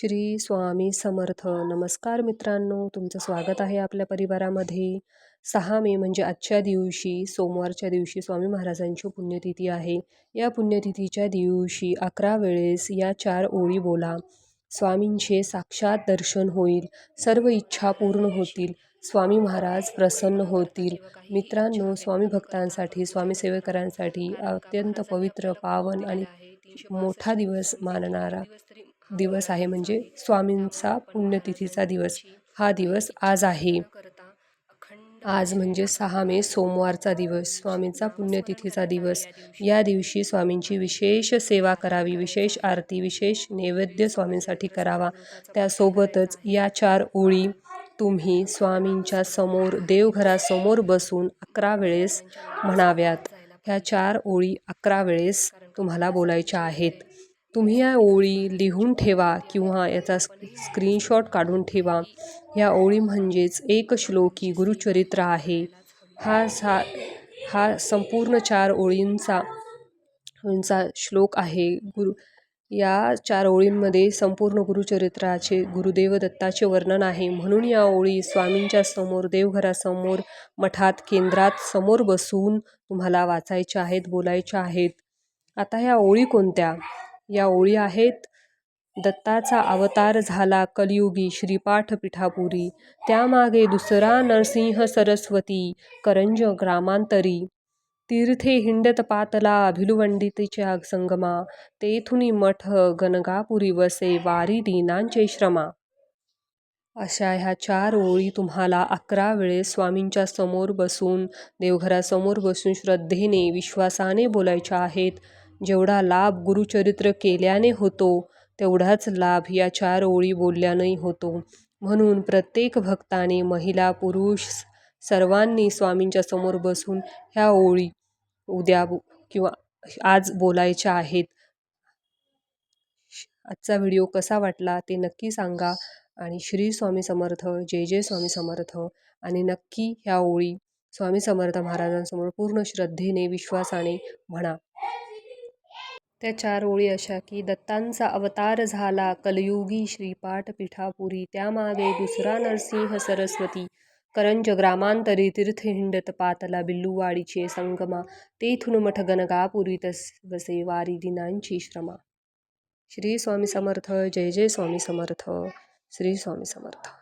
श्री स्वामी समर्थ. नमस्कार मित्रांनो तुमचं स्वागत आहे आपल्या परिवारामध्ये. सहा मे म्हणजे आजच्या दिवशी सोमवारच्या दिवशी स्वामी महाराजांची पुण्यतिथी आहे. या पुण्यतिथीच्या दिवशी अकरा वेळेस या चार ओळी बोला. स्वामींचे साक्षात दर्शन होईल सर्व इच्छा पूर्ण होतील स्वामी महाराज प्रसन्न होतील. मित्रांनो स्वामी भक्तांसाठी स्वामी सेवेकरांसाठी अत्यंत पवित्र पावन आणि मोठा दिवस मानणारा दिवस आहे. म्हणजे स्वामींचा पुण्यतिथीचा दिवस. हा दिवस आज आहे. आज म्हणजे सहा मे सोमवारचा दिवस. स्वामींचा पुण्यतिथीचा दिवस. या दिवशी स्वामींची विशेष सेवा करावी. विशेष आरती विशेष नैवेद्य स्वामींसाठी करावा. त्यासोबतच या चार ओळी तुम्ही स्वामींच्या समोर देवघरासमोर बसून अकरा वेळेस म्हणाव्यात. ह्या चार ओळी अकरा वेळेस तुम्हाला बोलायच्या आहेत. तुम्ही या ओळी लिहून ठेवा किंवा याचा स्क्रीनशॉट काढून ठेवा. या ओळी म्हणजेच एक श्लोकी गुरुचरित्र आहे. हा सा हा संपूर्ण चार ओळींचा ओळींचा श्लोक आहे. गुरु या चार ओळींमध्ये संपूर्ण गुरुचरित्राचे गुरुदेव दत्ताचे वर्णन आहे. म्हणून या ओळी स्वामींच्या समोर देवघरासमोर मठात केंद्रात समोर बसून तुम्हाला वाचायच्या आहेत बोलायच्या आहेत. आता ह्या ओळी कोणत्या? या ओळी आहेत. दत्ताचा अवतार झाला कलियुगी श्रीपाठ पिठापुरी त्यामागे दुसरा नरसिंह सरस्वती करंज ग्रामांतरी. तीर्थे हिंडत पातला भिलुवंडितीच्या संगमा. तेथुनी मठ गणगापुरी वसे वारी दीनांचे श्रमा. अशा ह्या चार ओळी तुम्हाला अकरा वेळेस स्वामींच्या समोर बसून देवघरासमोर बसून श्रद्धेने विश्वासाने बोलायच्या आहेत. जेवढा लाभ गुरुचरित्र केल्याने होतो तेवढाच लाभ या चार ओळी बोलल्याने होतो. म्हणून प्रत्येक भक्ताने महिला पुरुष सर्वांनी स्वामींच्या समोर बसून ह्या ओळी उद्या किंवा आज बोलायच्या आहेत. आजचा व्हिडिओ कसा वाटला ते नक्की सांगा आणि श्री स्वामी समर्थ जय जय स्वामी समर्थ आणि नक्की ह्या ओळी स्वामी समर्थ महाराजांसमोर पूर्ण श्रद्धेने विश्वासाने म्हणा. त्या चार ओळी अशा की दत्तांचा अवतार झाला. कलयुगी श्रीपाठ पिठापुरी त्यामागे दुसरा नरसिंह सरस्वती. करंज ग्रामांतरी तीर्थहिंडत पातला बिल्लूवाडीचे संगमा. तेथून मठ गणगापुरी तस वसे वारी दिनांची श्रमा. श्री स्वामी समर्थ. जय जय स्वामी समर्थ. श्री स्वामी समर्थ.